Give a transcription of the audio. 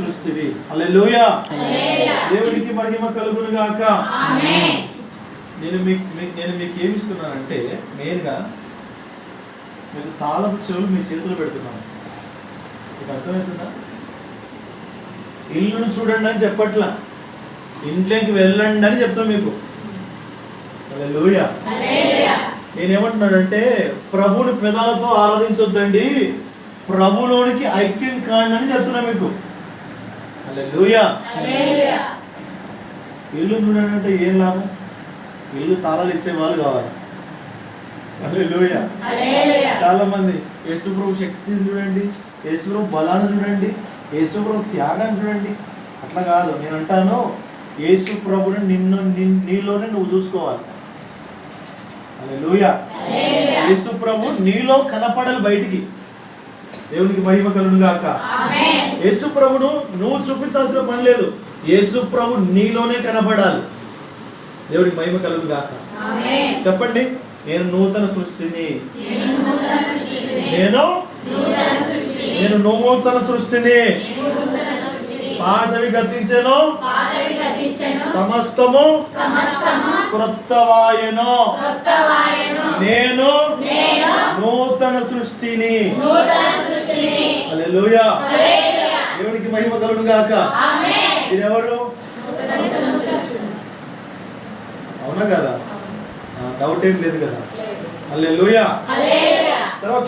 సృష్టివి. Alleluia దేవునికి మహిమ కలుగును గాక. నేను మీకు నేను మీకు ఏమి ఇస్తున్నానంటే మెయిన్గా మీకు తాళపు చెవులు మీ చేతులు పెడుతున్నాను. మీకు అర్థమవుతుందా? ఇల్లును చూడండి అని చెప్పట్లా. ఇంట్లోకి వెళ్ళండి అని చెప్తాను మీకు. లూయ నేనేమంటున్నానంటే ప్రభుని పెదాలతో ఆరాధించొద్దండి. ప్రభులోనికి ఐక్యం కాండి అని చెప్తున్నా మీకు. ఇల్లు చూడాలంటే ఏం లాభం? ఇల్లు తాళాలు ఇచ్చే వాళ్ళు కావాలి. చాలా మంది యేసుప్రభు శక్తిని చూడండి యేసుప్రభు బలాన్ని చూడండి యేసుప్రభు త్యాగాన్ని చూడండి. అట్లా కాదు నేను అంటాను యేసు ప్రభుని నిన్ను నిన్- నీలోనే నువ్వు చూసుకోవాలి. హల్లెలూయ. యేసు ప్రభు నీలో కనపడాలి బయటికి. దేవునికి మహిమ కలుగును గాక. యేసు ప్రభును నువ్వు చూపించాల్సిన పని లేదు. యేసు ప్రభు నీలోనే కనపడాలి దేవునికి మహిమ కలుగును గాక. చెప్పండి నేను నూతన సృష్టిని. నేను నేను నూతన సృష్టిని. పాతవి గతించెను. సమస్తము క్రొత్తవాయను. నేను నూతన సృష్టిని. హల్లెలూయా. దేవునికి మహిమ కలుగును గాక. ఇది ఎవరు అవునా కదా? డౌట్ ఏం లేదు కదా. హల్లెలూయా. తర్వాత చూడండి